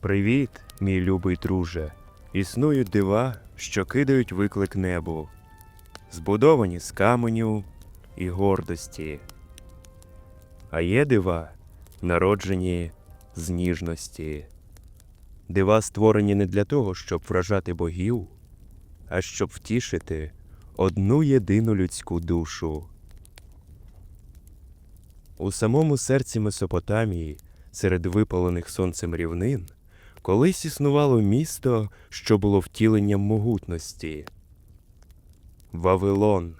Привіт, мій любий друже. Існують дива, що кидають виклик небу, збудовані з каменю і гордості. А є дива, народжені з ніжності. Дива створені не для того, щоб вражати богів, а щоб втішити одну єдину людську душу. У самому серці Месопотамії, серед випалених сонцем рівнин, колись існувало місто, що було втіленням могутності Вавилон.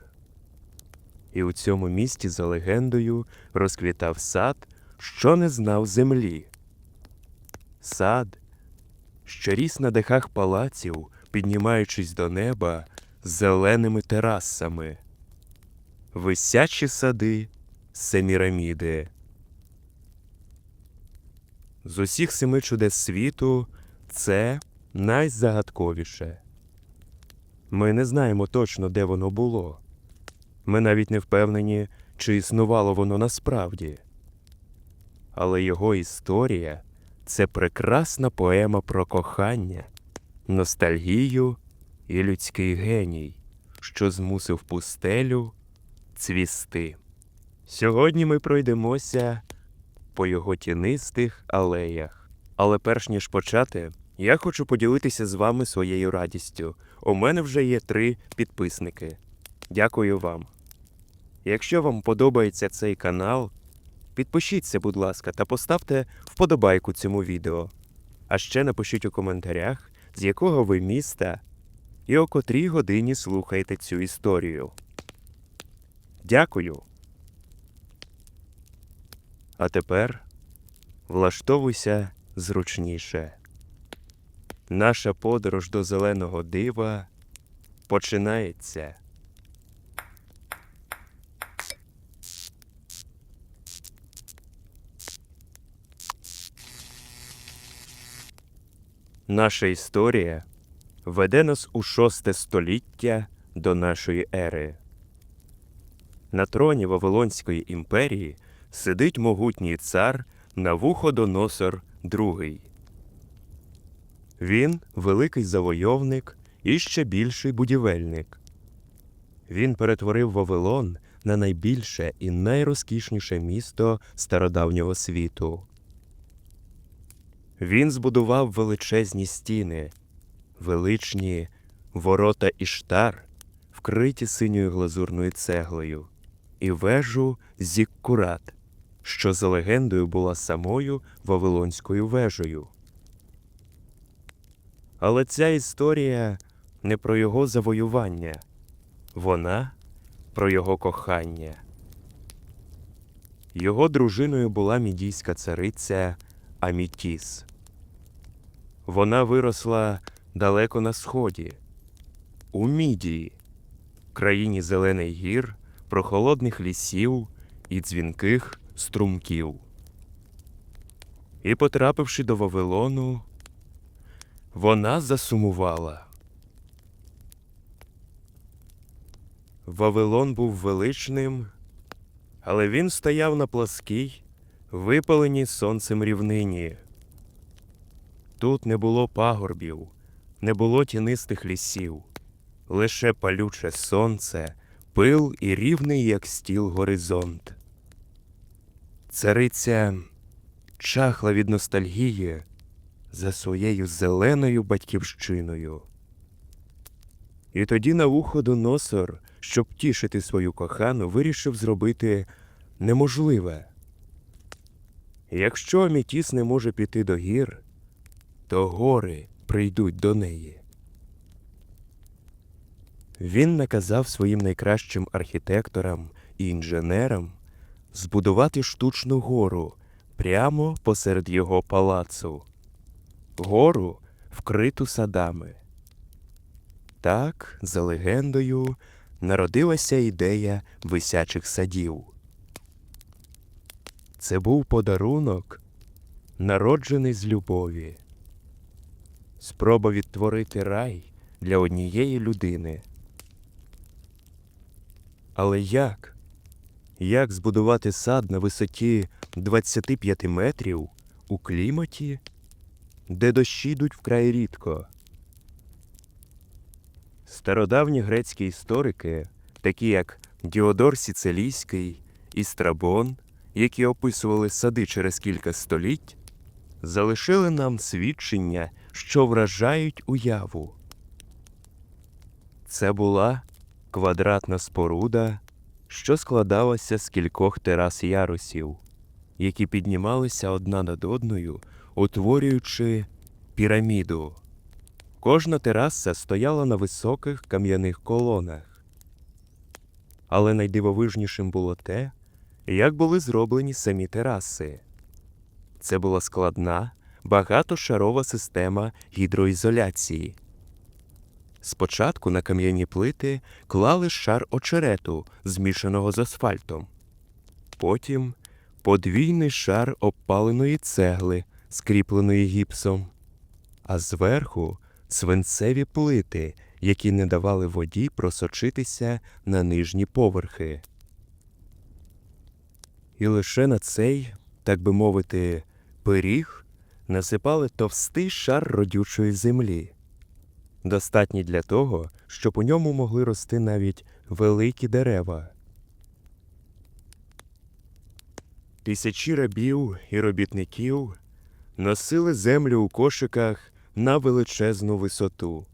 І у цьому місті, за легендою, розквітав сад, що не знав землі. Сад, що ріс на дахах палаців, піднімаючись до неба зеленими терасами, висячі сади Семіраміди. З усіх семи чудес світу це найзагадковіше. Ми не знаємо точно, де воно було. Ми навіть не впевнені, чи існувало воно насправді. Але його історія це прекрасна поема про кохання, ностальгію і людський геній, що змусив пустелю цвісти. Сьогодні ми пройдемося по його тінистих алеях. Але перш ніж почати, я хочу поділитися з вами своєю радістю. У мене вже є три підписники. Дякую вам. Якщо вам подобається цей канал, підпишіться, будь ласка, та поставте вподобайку цьому відео. А ще напишіть у коментарях, з якого ви міста і о котрій годині слухаєте цю історію. Дякую. А тепер влаштовуйся зручніше. Наша подорож до зеленого дива починається. Наша історія веде нас у шосте століття до нашої ери. На троні Вавилонської імперії сидить могутній цар Навуходоносор II. Він великий завойовник і ще більший будівельник. Він перетворив Вавилон на найбільше і найрозкішніше місто стародавнього світу. Він збудував величезні стіни, величні ворота Іштар, вкриті синьою глазурною цеглою, і вежу Зіккурат, що за легендою була самою Вавилонською вежею. Але ця історія не про його завоювання, вона про його кохання. Його дружиною була мідійська цариця Амітіс. Вона виросла далеко на сході, у Мідії, країні зелених гір, прохолодних лісів і дзвінких струмків. І, потрапивши до Вавилону, вона засумувала. Вавилон був величним, але він стояв на пласкій, випаленій сонцем рівнині. Тут не було пагорбів, не було тінистих лісів, лише палюче сонце, пил і рівний, як стіл горизонт. Цариця чахла від ностальгії за своєю зеленою батьківщиною. І тоді на вуходу носор, щоб тішити свою кохану, вирішив зробити неможливе. Якщо Амітіс не може піти до гір, то гори прийдуть до неї. Він наказав своїм найкращим архітекторам і інженерам збудувати штучну гору прямо посеред його палацу, гору, вкриту садами. Так, за легендою, народилася ідея висячих садів. Це був подарунок, народжений з любові, спроба відтворити рай для однієї людини. Але як? Як збудувати сад на висоті 25 метрів у кліматі, де дощі йдуть вкрай рідко. Стародавні грецькі історики, такі як Діодор Сіцилійський і Страбон, які описували сади через кілька століть, залишили нам свідчення, що вражають уяву. Це була квадратна споруда, що складалася з кількох терас ярусів, які піднімалися одна над одною, утворюючи піраміду. Кожна тераса стояла на високих кам'яних колонах. Але найдивовижнішим було те, як були зроблені самі тераси. Це була складна, багатошарова система гідроізоляції. Спочатку на кам'яні плити клали шар очерету, змішаного з асфальтом. Потім подвійний шар обпаленої цегли, скріпленої гіпсом, а зверху свинцеві плити, які не давали воді просочитися на нижні поверхи. І лише на цей, так би мовити, пиріг насипали товстий шар родючої землі, достатній для того, щоб у ньому могли рости навіть великі дерева. Тисячі рабів і робітників носили землю у кошиках на величезну висоту.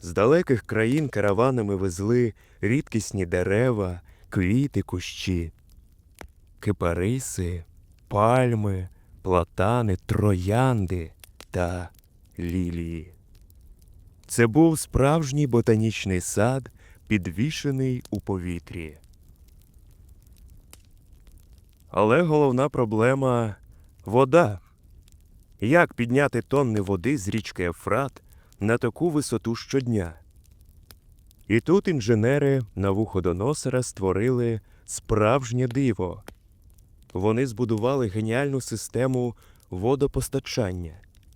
З далеких країн караванами везли рідкісні дерева, квіти, кущі, кипариси, пальми, платани, троянди та лілії. Це був справжній ботанічний сад, підвішений у повітрі. Але головна проблема вода. Як підняти тонни води з річки Ефрат на таку висоту щодня? І тут інженери Навуходоносора створили справжнє диво. Вони збудували геніальну систему водопостачання.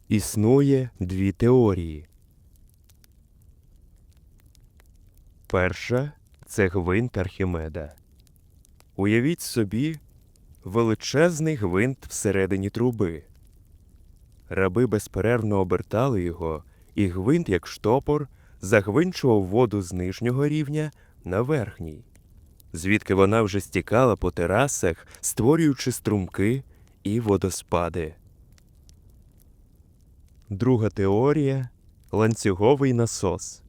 Існує дві теорії. Перша це гвинт Архімеда. Уявіть собі величезний гвинт всередині труби. Раби безперервно обертали його, і гвинт, як штопор, загвинчував воду з нижнього рівня на верхній, звідки вона вже стікала по терасах, створюючи струмки і водоспади. Друга теорія ланцюговий насос.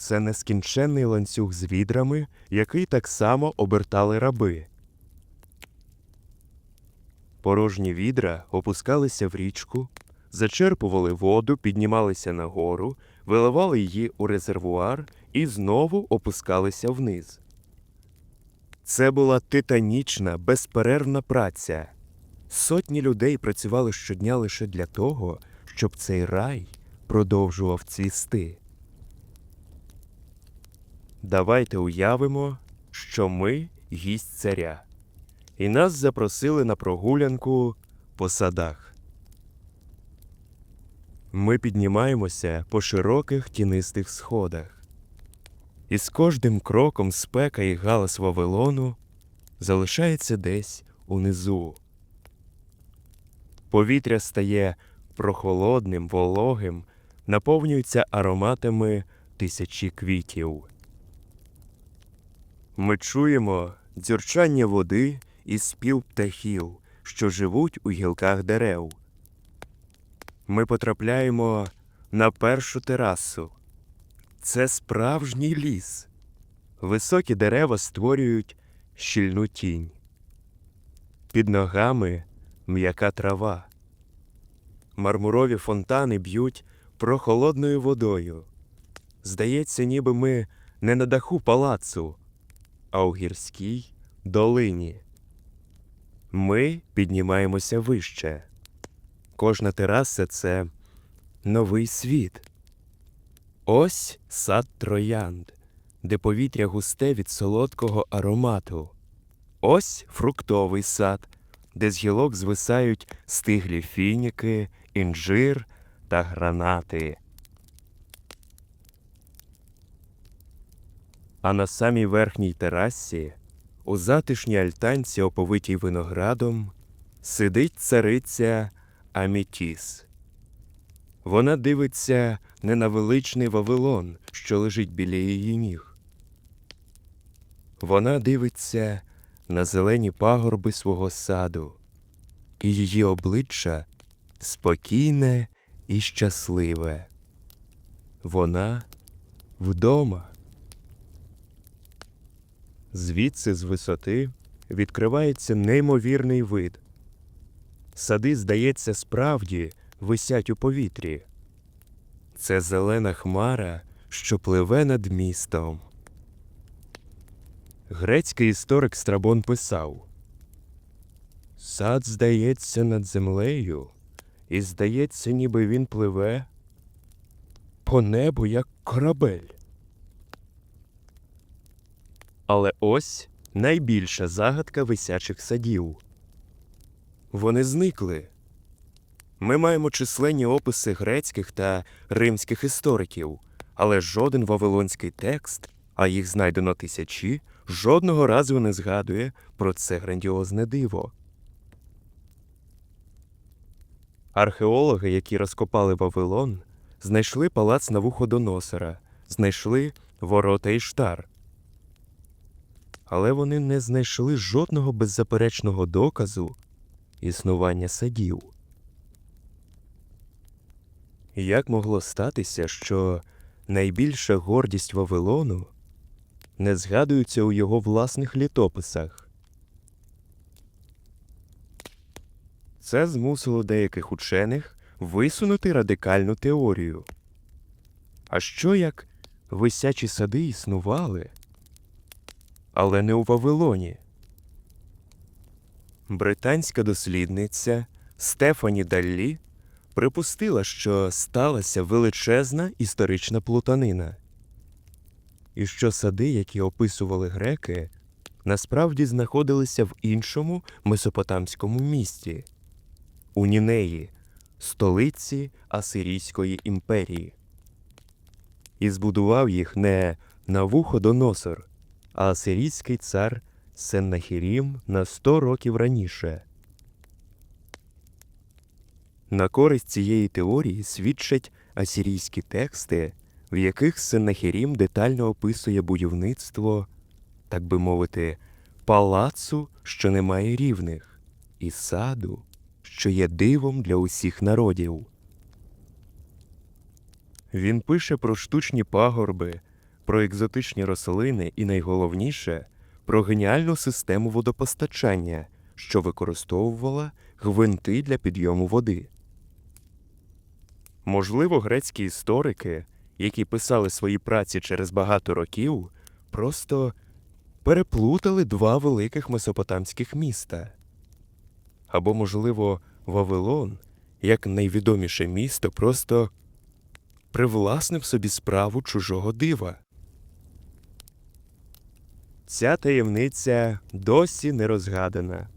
Це нескінченний ланцюг з відрами, який так само обертали раби. Порожні відра опускалися в річку, зачерпували воду, піднімалися нагору, виливали її у резервуар і знову опускалися вниз. Це була титанічна, безперервна праця. Сотні людей працювали щодня лише для того, щоб цей рай продовжував цвісти. Давайте уявимо, що ми гість царя, і нас запросили на прогулянку по садах. Ми піднімаємося по широких тінистих сходах, і з кожним кроком спека і галас Вавилону залишається десь унизу. Повітря стає прохолодним, вологим, наповнюється ароматами тисячі квітів. Ми чуємо дзюрчання води і спів птахів, що живуть у гілках дерев. Ми потрапляємо на першу терасу. Це справжній ліс. Високі дерева створюють щільну тінь. Під ногами м'яка трава. Мармурові фонтани б'ють прохолодною водою. Здається, ніби ми не на даху палацу, а у гірській долині. Ми піднімаємося вище. Кожна тераса це новий світ. Ось сад троянд, де повітря густе від солодкого аромату. Ось фруктовий сад, де з гілок звисають стиглі фініки, інжир та гранати. А на самій верхній терасі, у затишній альтанці, оповитій виноградом, сидить цариця Амітіс. Вона дивиться не на величний Вавилон, що лежить біля її ніг. Вона дивиться на зелені пагорби свого саду, і її обличчя спокійне і щасливе. Вона вдома. Звідси з висоти відкривається неймовірний вид. Сади, здається, справді висять у повітрі. Це зелена хмара, що пливе над містом. Грецький історик Страбон писав Сад здається над землею, і здається, ніби він пливе по небу, як корабель. Але ось найбільша загадка висячих садів. Вони зникли. Ми маємо численні описи грецьких та римських істориків, але жоден вавилонський текст, а їх знайдено тисячі, жодного разу не згадує про це грандіозне диво. Археологи, які розкопали Вавилон, знайшли палац Навуходоносора, знайшли ворота Іштар. Але вони не знайшли жодного беззаперечного доказу існування садів. Як могло статися, що найбільша гордість Вавилону не згадується у його власних літописах? Це змусило деяких учених висунути радикальну теорію. А що як висячі сади існували, але не у Вавилоні? Британська дослідниця Стефані Даллі припустила, що сталася величезна історична плутанина, і що сади, які описували греки, насправді знаходилися в іншому месопотамському місті у Нінеї, столиці Асирійської імперії. І збудував їх не Навуходоносор, а асирійський цар Сеннахірім на сто років раніше. На користь цієї теорії свідчать асирійські тексти, в яких Сеннахірім детально описує будівництво, так би мовити, палацу, що не має рівних, і саду, що є дивом для усіх народів. Він пише про штучні пагорби, про екзотичні рослини і найголовніше про геніальну систему водопостачання, що використовувала гвинти для підйому води. Можливо, грецькі історики, які писали свої праці через багато років, просто переплутали два великих месопотамських міста. Або, можливо, Вавилон, як найвідоміше місто, просто привласнив собі справу чужого дива. Ця таємниця досі не розгадана.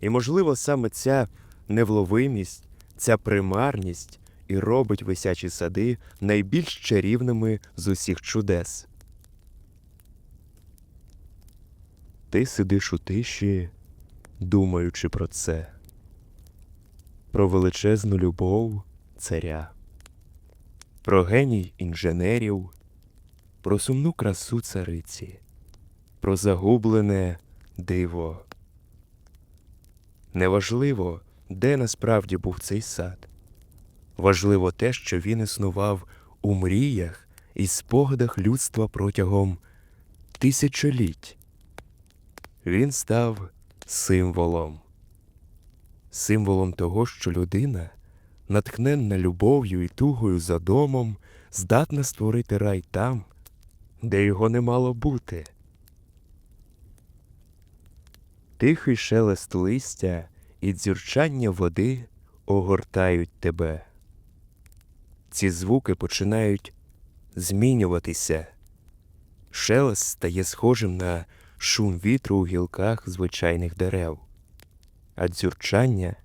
І, можливо, саме ця невловимість, ця примарність і робить висячі сади найбільш чарівними з усіх чудес. Ти сидиш у тиші, думаючи про це, про величезну любов царя, про геній інженерів, про сумну красу цариці, про загублене диво. Неважливо, де насправді був цей сад. Важливо те, що він існував у мріях і спогадах людства протягом тисячоліть. Він став символом, символом того, що людина, натхненна любов'ю і тугою за домом, здатна створити рай там, де його не мало бути. Тихий шелест листя і дзюрчання води огортають тебе. Ці звуки починають змінюватися. Шелест стає схожим на шум вітру у гілках звичайних дерев, а дзюрчання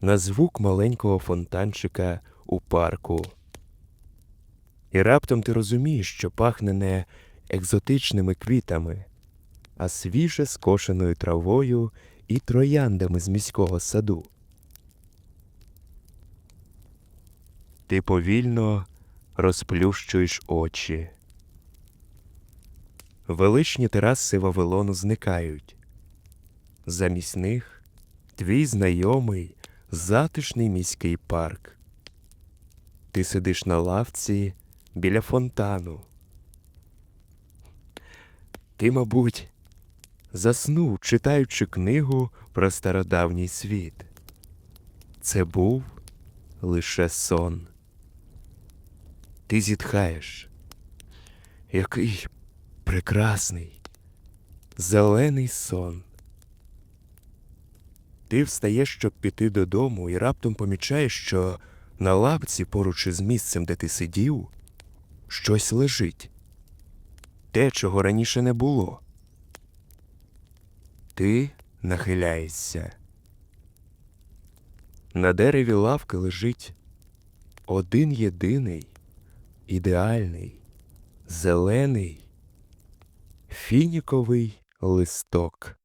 на звук маленького фонтанчика у парку. І раптом ти розумієш, що пахне не екзотичними квітами, а свіже скошеною травою і трояндами з міського саду. Ти повільно розплющуєш очі. Величні тераси Вавилону зникають. Замість них твій знайомий затишний міський парк. Ти сидиш на лавці біля фонтану. Ти, мабуть, заснув, читаючи книгу про стародавній світ. Це був лише сон. Ти зітхаєш. Який прекрасний, зелений сон. Ти встаєш, щоб піти додому, і раптом помічаєш, що на лавці поруч із місцем, де ти сидів, щось лежить. Те, чого раніше не було. Ти нахиляєшся. На дереві лавки лежить один єдиний, ідеальний, зелений, фініковий листок.